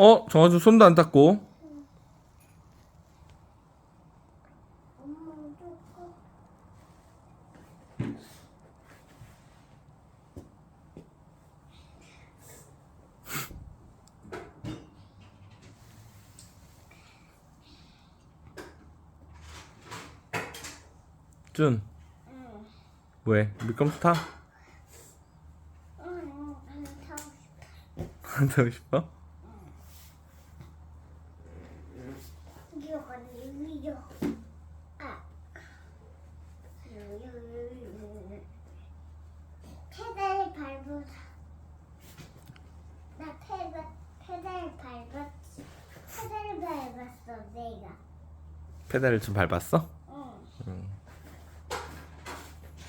어 정아준 손도 안 닦고. 준 응. 왜? 미끄럼틀 타? 응, 응, 타고 안 타고 싶어? 나 페달 페달 밟았어 내가. 페달을 좀 밟았어? 응.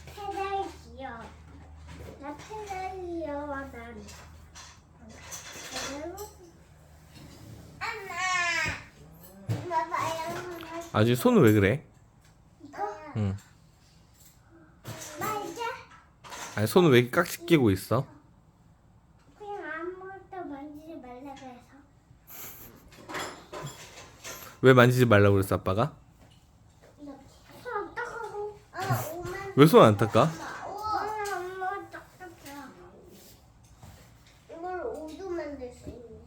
페달 귀여워. 나 페달 귀여워 난. 페달 엄마. 엄마 봐요. 아주 손은 왜 그래? 이거 응. 말자. 아니 손은 왜 깍지 끼고 있어? 그냥 아무것도 만지지 말라고 해서. 왜 만지지 말라고 그랬어 아빠가? 이렇게. 손 어떡하고. 아, 오만. 왜손 안 닦아? 오늘 엄마 딱딱해. 이걸 오도 만들 수 있네.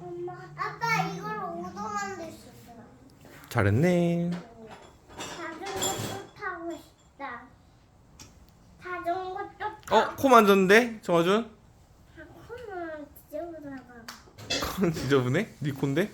엄마. 아빠 이걸 오도 만들 수 있어. 잘했네 자전거도 타고 싶다. 자전거도 타고. 어? 코 만졌는데? 정아준? 코는 지저분하고. 코는 지저분해? 네 코인데?